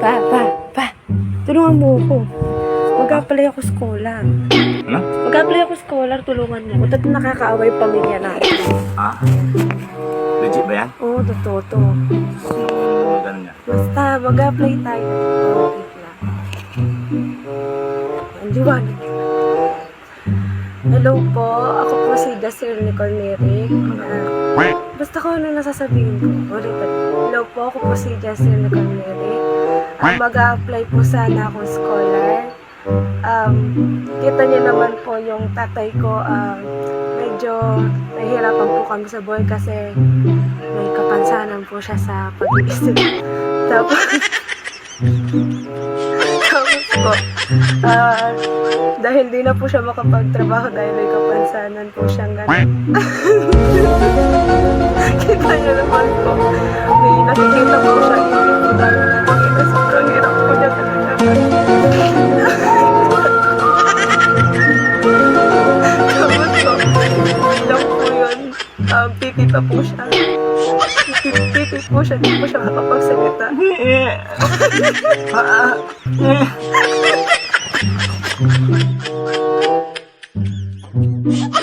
Pa, pa, pa. Tulungan mo ako. Mag-apply ako scholar. Ano? Mag-apply ako scholar, tulungan mo. Ito nakakaaway yung pamilya natin. Ha? Legit ba yan? Oo, totoo to. Sino ganun niya? Basta, mag-apply tayo. Wait lang. Ang liwanag. Hello po, ako po si Jasir Nicole Merrick. Ah, basta ko ano nasasabihin ko. Ulit ulit. Hello po, ako po si Jasir Nicole Ah, Mag-a-apply po sana akong scholar. Um, kita niyo naman po yung tatay ko, ah, medyo nahihirapan po kami sa buhay kasi may kapansanan po siya sa pag-iisip. Tapos, tapos po, ah, dahil di na po siya makapagtrabaho dahil may kapansanan po siyang gano'n. Kita niyo naman po, Nakikita po siya. Nakikita po siya. Hindi po siya makapagsalita. Ah!